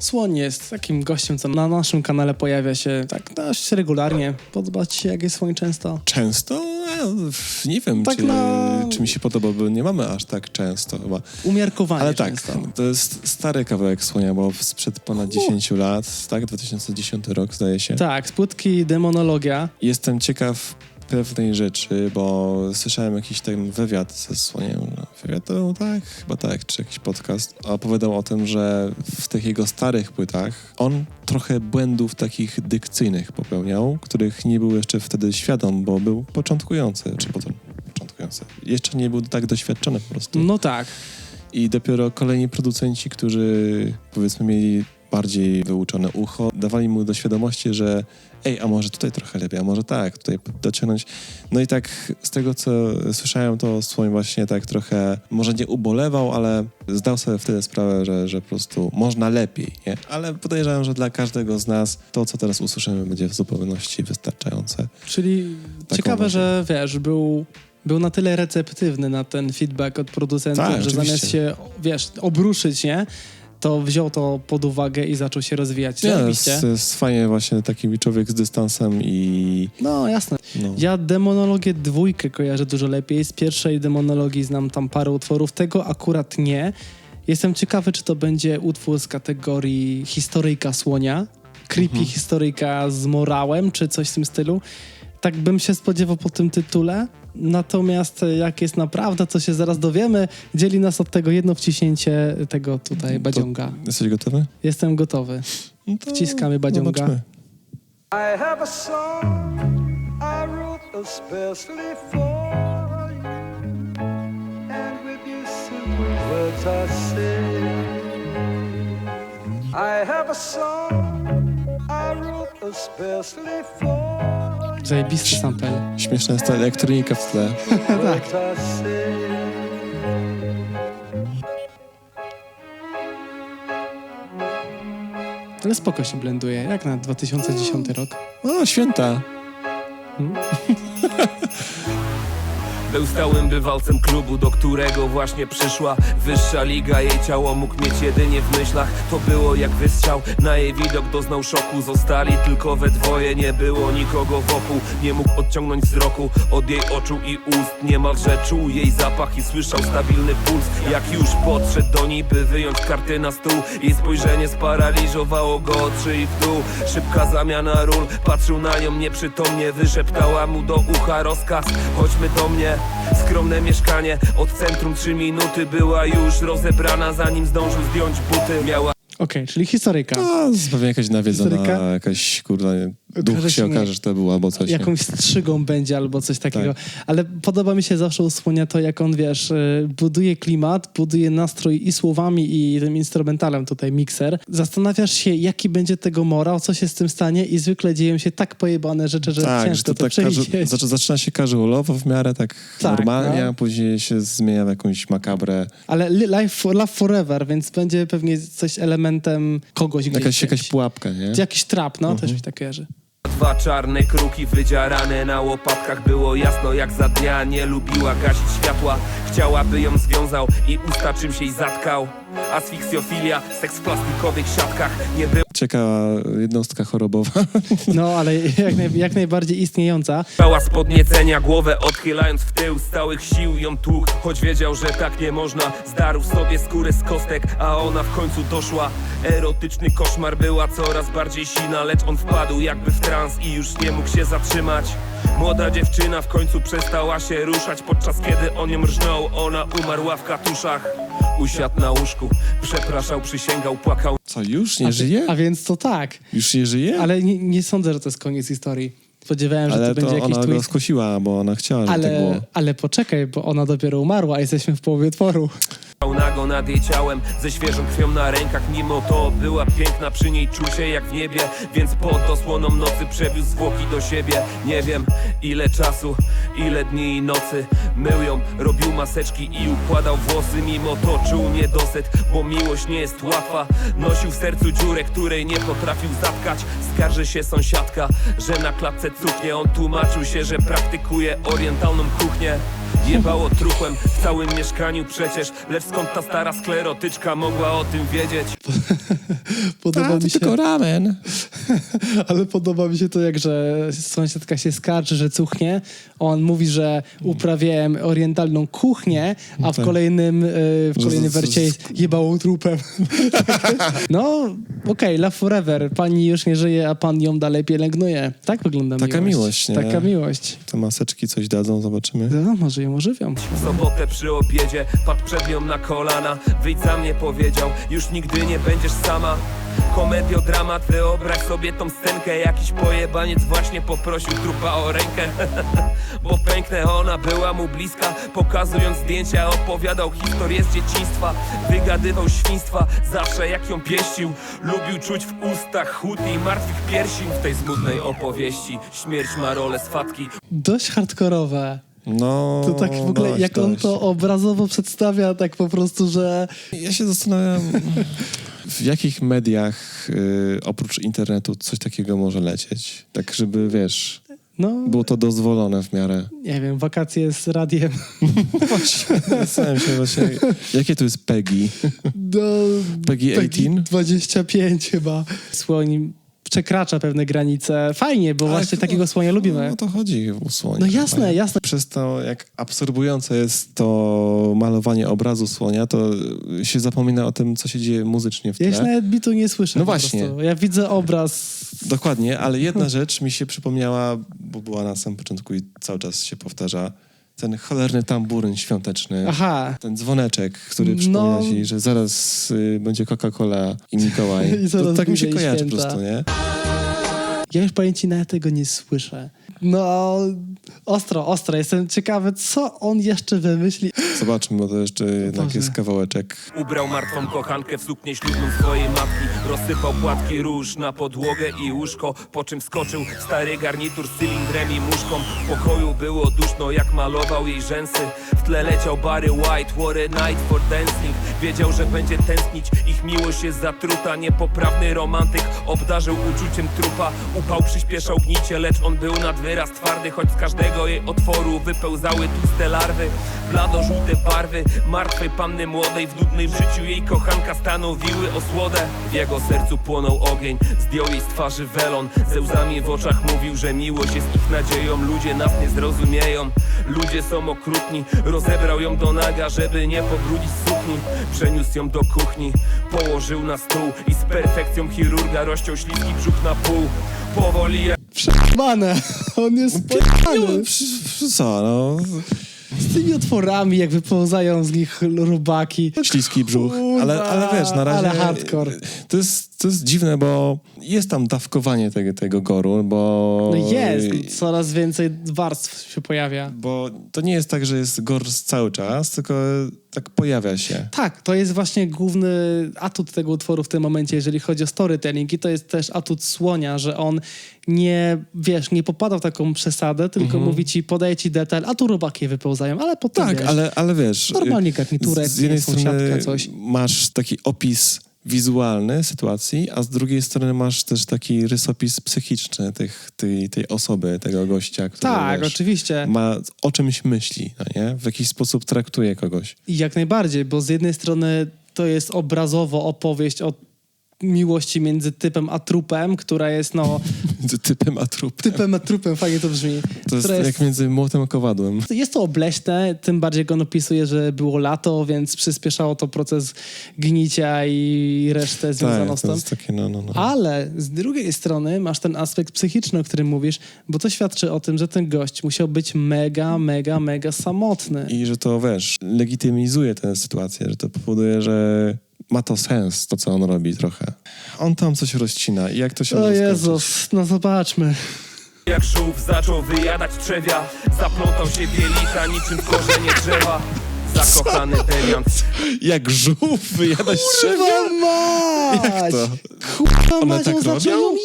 Słoń jest takim gościem, co na naszym kanale pojawia się tak dość regularnie. Podoba ci się, jak jest Słoń często? Często? E, Nie wiem, Tak czy, na- czy mi się podoba, bo nie mamy aż tak często chyba. Umiarkowanie Ale tak, często. to jest stary kawałek słonia, bo sprzed ponad Uch. 10 lat, tak? 2010 rok zdaje się. Tak, z płytki Demonologia. Jestem ciekaw pewnej rzeczy, bo słyszałem jakiś ten wywiad ze Słoniem. Wywiad to tak? Chyba tak, czy jakiś podcast. A Opowiadał o tym, że w tych jego starych płytach on trochę błędów takich dykcyjnych popełniał, których nie był jeszcze wtedy świadom, bo był początkujący, czy potem początkujący. Jeszcze nie był tak doświadczony po prostu. No tak. I dopiero kolejni producenci, którzy powiedzmy mieli bardziej wyuczone ucho, dawali mu do świadomości, że ej, a może tutaj trochę lepiej, a może tak, tutaj dociągnąć. No i tak z tego, co słyszałem, to swoim właśnie tak trochę, może nie ubolewał, ale zdał sobie wtedy sprawę, że, że po prostu można lepiej, nie? Ale podejrzewam, że dla każdego z nas to, co teraz usłyszymy, będzie w zupełności wystarczające. Czyli ciekawe, właśnie. że wiesz, był, był na tyle receptywny na ten feedback od producentów, Tak, że zamiast oczywiście. się, wiesz, obruszyć, nie? To wziął to pod uwagę i zaczął się rozwijać. Nie, Oczywiście. jest, jest fajnie właśnie taki człowiek z dystansem i No, jasne. no. Ja demonologię dwójkę kojarzę dużo lepiej. Z pierwszej demonologii znam tam parę utworów. Tego akurat nie. Jestem ciekawy, czy to będzie utwór z kategorii historyjka słonia, creepy Mhm. historyjka z morałem, czy coś w tym stylu. Tak bym się spodziewał po tym tytule. Natomiast e, jak jest naprawdę, co się zaraz dowiemy, dzieli nas od tego jedno wciśnięcie tego tutaj badziąga. To, jesteś gotowy? Jestem gotowy. No to Wciskamy badziąga. zobaczmy. I have a song I wrote especially for you, and with these simple words I say, I have a song I wrote especially for you, Zajebisty sample. Śmieszna jest ta elektronika w tle. say. Ale spoko się blenduje, jak na 2010 rok. O, święta. Był stałym bywalcem klubu, do którego właśnie przyszła wyższa liga. Jej ciało mógł mieć jedynie w myślach. To było jak wystrzał, na jej widok. Doznał szoku Zostali tylko we dwoje, nie było nikogo wokół. Nie mógł odciągnąć wzroku od jej oczu i ust. Niemalże czuł jej zapach i słyszał stabilny puls. Jak już podszedł do niej, by wyjąć karty na stół Jej spojrzenie sparaliżowało go od szyi w dół. Szybka zamiana ról, patrzył na nią nieprzytomnie Wyszeptała mu do ucha rozkaz, chodźmy do mnie Skromne mieszkanie, od centrum trzy minuty Była już rozebrana, zanim zdążył zdjąć buty Miała Okej, czyli historyjka. A, pewnie jakaś nawiedzona, Historyka? jakaś, kurde, Okaże duch się okaże, że to było albo coś. Jakąś strzygą będzie albo coś takiego. Tak. Ale podoba mi się zawsze u Słonia to, jak on, wiesz, y, buduje klimat, buduje nastrój i słowami, i tym instrumentalem tutaj, mikser. Zastanawiasz się, jaki będzie tego morał, co się z tym stanie i zwykle dzieją się tak pojebane rzeczy, że Tak, że ciężko to to, tak przewidzieć. zaczy- zaczyna się casualowo w miarę tak, Tak, normalnie, no. a później się zmienia w jakąś makabrę. Ale li- life for, love forever, więc będzie pewnie coś elementem kogoś gdzieś. Jakaś, jakaś pułapka, nie? Jakiś trap, no, Mhm. też mi tak kojarzy. Dwa czarne kruki wydzierane na łopatkach. Było jasno jak za dnia, nie lubiła gasić światła. Chciała by ją związał i usta czymś jej zatkał Asfiksjofilia, seks w plastikowych siatkach Nie było Ciekawa jednostka chorobowa. No, ale jak, naj, jak najbardziej istniejąca. Mała z podniecenia, głowę odchylając w tył Z całych sił ją tłukł, choć wiedział, że tak nie można Zdarł sobie skórę z kostek, a ona w końcu doszła Erotyczny koszmar była coraz bardziej sina Lecz on wpadł jakby w trans i już nie mógł się zatrzymać Młoda dziewczyna w końcu przestała się ruszać Podczas kiedy on ją rżnął, ona umarła w katuszach Usiadł na łóżku, przepraszał, przysięgał, płakał Co, już nie żyje? A więc to tak. Już nie żyje? Ale nie, nie sądzę, że to jest koniec historii. Spodziewałem, że Ale to będzie jakiś ona go twist. skusiła, bo ona chciała, żeby tak było. Ale, ale poczekaj, bo ona dopiero umarła, a jesteśmy w połowie utworu. Stał nago nad jej ciałem, ze świeżą krwią na rękach. Mimo to była piękna, przy niej czuł się jak w niebie. Więc pod osłoną nocy przewiózł zwłoki do siebie. Nie wiem ile czasu, ile dni i nocy Mył ją, robił maseczki i układał włosy. Mimo to czuł niedosyt, bo miłość nie jest łatwa. Nosił w sercu dziurę, której nie potrafił zatkać. Skarży się sąsiadka, że na klatce cuchnie. On tłumaczył się, że praktykuje orientalną kuchnię Jebało truchłem w całym mieszkaniu przecież Lecz skąd ta stara sklerotyczka mogła o tym wiedzieć? Podoba mi się, ramen. ale podoba mi się to, jak że sąsiadka się skarży, że cuchnie. On mówi, że uprawiałem orientalną kuchnię, a w tak. kolejnym, y, w kolejnym z- z- wercie jest jebało trupem. no, okej, love forever. Pani już nie żyje, a pan ją dalej pielęgnuje. Tak wygląda Taka miłość. miłość, nie? Taka miłość. Te maseczki coś dadzą, zobaczymy. No, może ją ożywią. W sobotę przy obiedzie padł przed nią na kolana. Wyjdź za mnie powiedział, już nigdy nie będziesz sama. Komediodramat, wyobraź sobie tą scenkę. Jakiś pojebaniec właśnie poprosił trupa o rękę. Bo pęknę, ona była mu bliska. Pokazując zdjęcia opowiadał historię z dzieciństwa. Wygadywał świństwa, zawsze jak ją pieścił. Lubił czuć w ustach chód i martwych piersi W tej smutnej opowieści. Śmierć ma rolę swatki Dość hardkorowe. No, To tak w ogóle, dość, jak on dość. to obrazowo przedstawia, tak po prostu, że Ja się zastanawiam, w jakich mediach y, oprócz internetu coś takiego może lecieć. Tak, żeby, wiesz, no, było to dozwolone w miarę. nie wiem, wakacje z radiem. Właśnie, zastanawiam się właśnie, jakie to jest PEGI? Do PEGI 18? 25 chyba. Słoń przekracza pewne granice. Fajnie, bo właśnie Ale takiego słonia lubimy. No o to chodzi u słonia. No jasne, chyba, nie? jasne. Przez to, jak absorbujące jest to malowanie obrazu słonia, to się zapomina o tym, co się dzieje muzycznie w Ja tle. już nawet bitu nie słyszę. No właśnie. prostu. Ja widzę obraz. Dokładnie, ale jedna rzecz mi się przypomniała, bo była na samym początku i cały czas się powtarza. Ten cholerny tamburyn świąteczny. Aha. Ten dzwoneczek, który No. przypomina ci, że zaraz y, będzie Coca-Cola i Mikołaj. I to tak mi się kojarzy po święta. prostu, nie? Ja już powiem ci, nawet tego nie słyszę. No, ostro, ostro. Jestem ciekawy, co on jeszcze wymyśli. Zobaczmy, bo to jeszcze jednak Boże. jest kawałeczek. Ubrał martwą kochankę w suknię ślubną swojej matki Rozsypał płatki róż na podłogę i łóżko Po czym skoczył stary garnitur z cylindrem i muszką W pokoju było duszno jak malował jej rzęsy W tle leciał Barry White, what a night for dancing Wiedział, że będzie tęsknić, ich miłość jest zatruta. Niepoprawny romantyk obdarzył uczuciem trupa. Upał przyspieszał gnicie, lecz on był nad wyraz twardy. Choć z każdego jej otworu wypełzały tłuste larwy. Blado-żółte barwy martwej panny młodej W nudnym życiu jej kochanka stanowiły osłodę. W jego sercu płonął ogień, zdjął jej z twarzy welon. Ze łzami w oczach mówił, że miłość jest ich nadzieją. Ludzie nas nie zrozumieją, ludzie są okrutni. Rozebrał ją do naga, żeby nie pobrudzić sukni Przeniósł ją do kuchni, położył na stół I z perfekcją chirurga rozciął śliski brzuch na pół Powoli jak Przejebane. On jest pojebany. co, no... Z tymi otworami, jak wypełzają z nich robaki. Śliski brzuch. Kurwa, ale, ale wiesz, na razie... ale hardcore. To jest, to jest dziwne, bo jest tam dawkowanie tego, tego goru, bo... No jest, coraz więcej warstw się pojawia. Bo to nie jest tak, że jest gor cały czas, tylko tak pojawia się. Tak, to jest właśnie główny atut tego utworu w tym momencie, jeżeli chodzi o storytelling i to jest też atut Słonia, że on nie, wiesz, nie popada w taką przesadę, tylko mówi ci, podaje ci detal, a tu robaki wypełzają, ale potem Tak, wiesz, ale, ale wiesz... Normalnie garniturek, z, z jednej strony coś. masz taki opis wizualny sytuacji, a z drugiej strony masz też taki rysopis psychiczny tych, tej, tej osoby, tego gościa, który Tak, wiesz, oczywiście. ma o czymś myśli, no nie? w jakiś sposób traktuje kogoś. I jak najbardziej, bo z jednej strony to jest obrazowo opowieść o miłości między typem a trupem, która jest no Między typem a trupem. typem a trupem, fajnie to brzmi. To jest która jak między młotem a kowadłem. Jest to obleśne, tym bardziej jak on opisuje, że było lato, więc przyspieszało to proces gnicia i resztę związaną Tak, z to tym. jest takie no, no, no. Ale z drugiej strony masz ten aspekt psychiczny, o którym mówisz, bo to świadczy o tym, że ten gość musiał być mega, mega, mega samotny. I że to, wiesz, legitymizuje tę sytuację, że to powoduje, że ma to sens, to co on robi trochę. On tam coś rozcina i jak to się O może skończyć? Jezus, no zobaczmy. Jak żółw zaczął wyjadać trzewia Zaplątał się bielita niczym w korzenie drzewa Zakochany deliant Jak żółw wyjadać trzewia? Kurwa mać! Jak to? Kurwa One mać, tak on zaczął robią? ją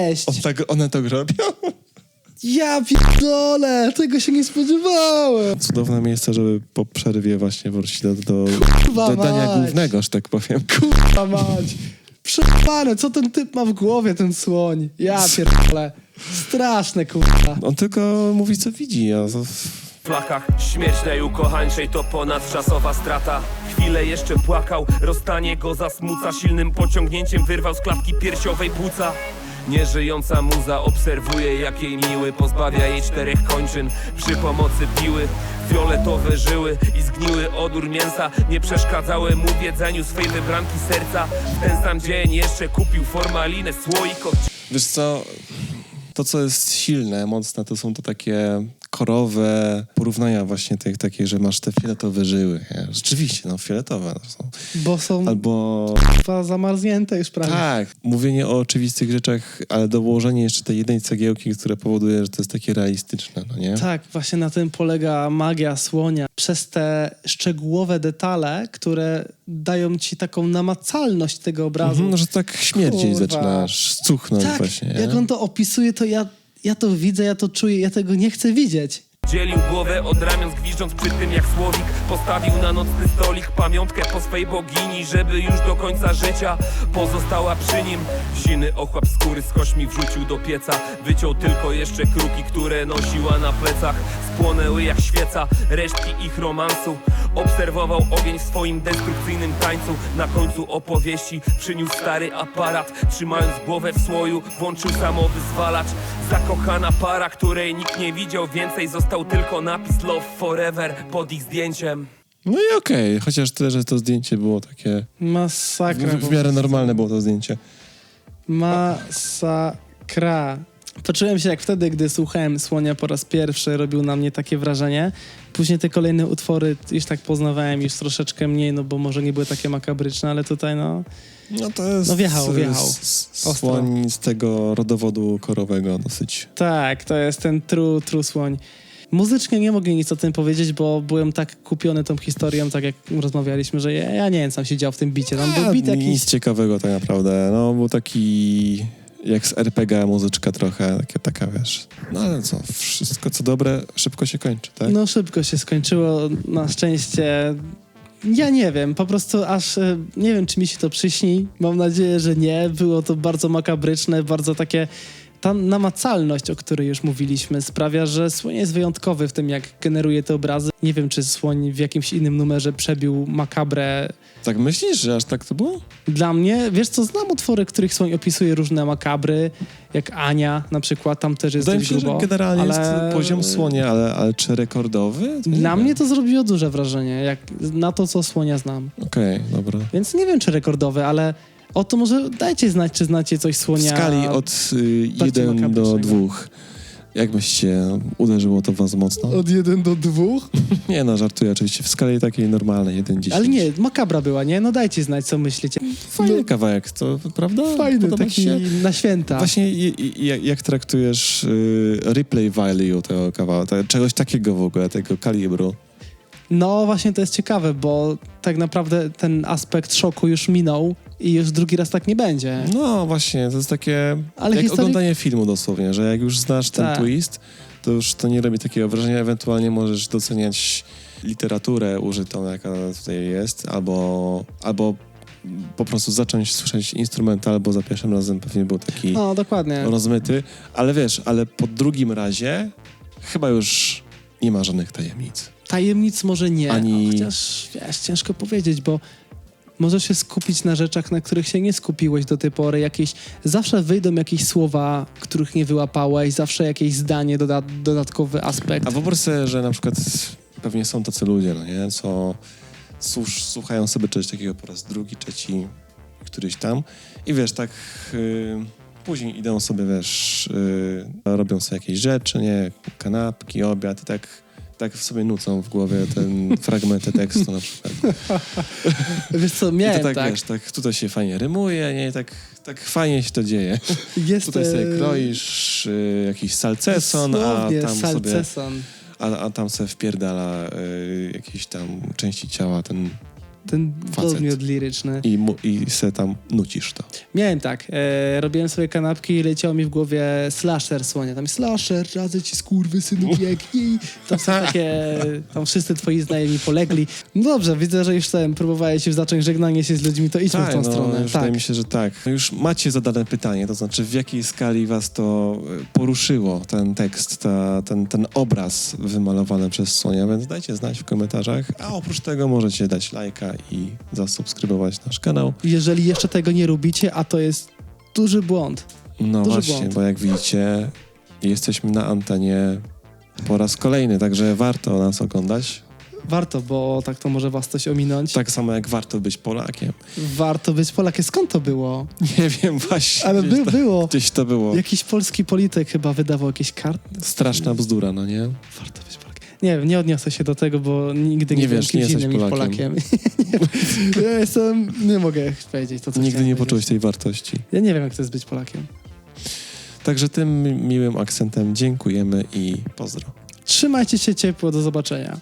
jeść! On tak, one tak robią? Ja pierdolę, tego się nie spodziewałem! Cudowne miejsce, żeby po przerwie właśnie wrócić do, do, Kurwa do dania mać. głównego, że tak powiem. Kurwa mać! Przepane, co ten typ ma w głowie, ten słoń? Ja pierdolę. Straszne, kurwa. On tylko mówi, co widzi, a to flakach Śmierć najukochańszej to ponadczasowa strata Chwilę jeszcze płakał, rozstanie go zasmuca Silnym pociągnięciem wyrwał z klatki piersiowej płuca Nieżyjąca muza obserwuje jak jej miły Pozbawia jej czterech kończyn. Przy pomocy piły Fioletowe żyły i zgniły odór mięsa. Nie przeszkadzały mu w jedzeniu swej wybranki serca. W ten sam dzień jeszcze kupił formalinę, słoik Wiesz co, to co jest silne, mocne, to są to takie korowe porównania właśnie tych takie, że masz te fioletowe żyły. Nie? Rzeczywiście, no fioletowe to są. Bo są Albo zamarznięte już prawie. tak, mówienie o oczywistych rzeczach, ale dołożenie jeszcze tej jednej cegiełki, które powoduje, że to jest takie realistyczne, no nie? Tak, właśnie na tym polega magia słonia. Przez te szczegółowe detale, które dają ci taką namacalność tego obrazu. Mhm, no, że tak śmierdziej Kurwa. zaczynasz cuchnąć tak, właśnie. nie? jak on to opisuje, to ja, ja to widzę, ja to czuję, ja tego nie chcę widzieć. Dzielił głowę od ramion, gwiżdżąc przy tym jak słowik Postawił na nocny stolik pamiątkę po swej bogini Żeby już do końca życia pozostała przy nim. Siny ochłap skóry z kośmi wrzucił do pieca Wyciął tylko jeszcze kruki, które nosiła na plecach. Spłonęły jak świeca, resztki ich romansu. Obserwował ogień w swoim destrukcyjnym tańcu. Na końcu opowieści przyniósł stary aparat. Trzymając głowę w słoju, włączył samowyzwalacz Zakochana para, której nikt nie widział więcej Został tylko napis Love Forever pod ich zdjęciem No i okej, chociaż tyle, że to zdjęcie było takie... Masakra. W, w miarę normalne było to zdjęcie. Masakra. Poczułem się jak wtedy, gdy słuchałem Słonia po raz pierwszy, robił na mnie takie wrażenie. Później te kolejne utwory już tak poznawałem już troszeczkę mniej, no bo może nie były takie makabryczne, ale tutaj no... No to jest... No wjechał, wjechał. Słoń z tego rodowodu korowego dosyć. Tak, to jest ten true, true słoń. Muzycznie nie mogę nic o tym powiedzieć, bo byłem tak kupiony tą historią, tak jak rozmawialiśmy, że ja, ja nie wiem, co tam się działo w tym bicie. Tam był A, bit jakiś... Nic ciekawego tak naprawdę. No, był taki jak z RPG muzyczka trochę, takie, taka wiesz. No ale co, wszystko co dobre szybko się kończy, tak? No szybko się skończyło, na szczęście. Ja nie wiem, po prostu aż e, nie wiem, czy mi się to przyśni. Mam nadzieję, że nie. Było to bardzo makabryczne, bardzo takie. Ta namacalność, o której już mówiliśmy, sprawia, że słoń jest wyjątkowy w tym, jak generuje te obrazy. Nie wiem, czy słoń w jakimś innym numerze przebił makabrę. Tak myślisz, że aż tak to było? Dla mnie, wiesz co, znam utwory, których słoń opisuje różne makabry, jak Ania na przykład, tam też jest Wydaje mi się, że grubo, generalnie ale- jest poziom słonia, ale, ale czy rekordowy? Dla wiem. mnie to zrobiło duże wrażenie, jak na to, co słonia znam. Okej, dobra. Więc nie wiem, czy rekordowy, ale o to może dajcie znać, czy znacie coś W słonia. skali od y, bardziej 1 do makabrycznego. 2. Jak byście uderzyło to was mocno? Od 1 do 2? Nie no, żartuję oczywiście. W skali takiej normalnej, 1 10. Ale nie, makabra była, nie? No dajcie znać, co myślicie. Fajny No, kawałek, to prawda? fajny, Podoba taki się? na święta. Właśnie i- i- jak, jak traktujesz y, replay value tego kawałka, te- czegoś takiego w ogóle, tego kalibru? No właśnie to jest ciekawe, bo tak naprawdę ten aspekt szoku już minął i już drugi raz tak nie będzie. No właśnie, to jest takie Ale jak historii- oglądanie filmu dosłownie, że jak już znasz ten Tak. twist, to już to nie robi takiego wrażenia, ewentualnie możesz doceniać literaturę użytą, jaka tutaj jest, albo, albo po prostu zacząć słyszeć instrumental, bo za pierwszym razem pewnie był taki No, dokładnie. rozmyty, ale wiesz, ale po drugim razie chyba już nie ma żadnych tajemnic. Tajemnic może nie, Ani- chociaż wiesz, ciężko powiedzieć, bo możesz się skupić na rzeczach, na których się nie skupiłeś do tej pory. Jakieś, zawsze wyjdą jakieś słowa, których nie wyłapałeś, zawsze jakieś zdanie, doda dodatkowy aspekt. A wyobraź sobie, że na przykład pewnie są tacy ludzie, no nie, co słuch, słuchają sobie czegoś takiego po raz drugi, trzeci, któryś tam i wiesz, tak y, później idą sobie, wiesz, y, robią sobie jakieś rzeczy, nie, kanapki, obiad i tak, tak sobie nucą w głowie ten fragmenty tekstu na przykład. Wiesz co, I miałem to tak, tak. wiesz, tak tutaj się fajnie rymuje, nie, tak, tak fajnie się to dzieje. Jest, Tutaj sobie e, kroisz y, jakiś salceson, a tam sobie salceson. a, a tam sobie wpierdala y, jakieś tam części ciała ten ten Facet. podmiot liryczny. I, mu, I se tam nucisz to. Miałem tak, e, robiłem sobie kanapki i leciał mi w głowie slasher słonia. Tam slasher, radzę ci skurwy synu biegnij. Tam są takie, tam wszyscy twoi znajomi polegli. No dobrze, widzę, że już ten, próbowałeś już zacząć żegnanie się z ludźmi, to idźmy w tą no, stronę. Już Tak. Wydaje mi się, że tak. Już macie zadane pytanie, to znaczy w jakiej skali was to e, poruszyło, ten tekst, ta, ten, ten obraz wymalowany przez Sonia, więc dajcie znać w komentarzach. A oprócz tego możecie dać lajka i zasubskrybować nasz kanał. Jeżeli jeszcze tego nie robicie, a to jest duży błąd. No Duży właśnie, błąd. bo jak widzicie, jesteśmy na antenie po raz kolejny, także warto nas oglądać. Warto, bo tak to może was coś ominąć. Tak samo jak warto być Polakiem. Warto być Polakiem. Skąd to było? Nie wiem właśnie. Ale gdzieś, by, to, było. gdzieś to było. Jakiś polski polityk chyba wydawał jakieś karty. Straszna bzdura, no nie? Warto być. Nie nie odniosę się do tego, bo nigdy nie, Nie wiesz, nie jesteś Polakiem. Polakiem. ja jestem, nie mogę powiedzieć to, co Nigdy nie powiedzieć. poczułeś tej wartości. Ja nie wiem, jak to jest być Polakiem. Także tym miłym akcentem dziękujemy i pozdro. Trzymajcie się ciepło, do zobaczenia.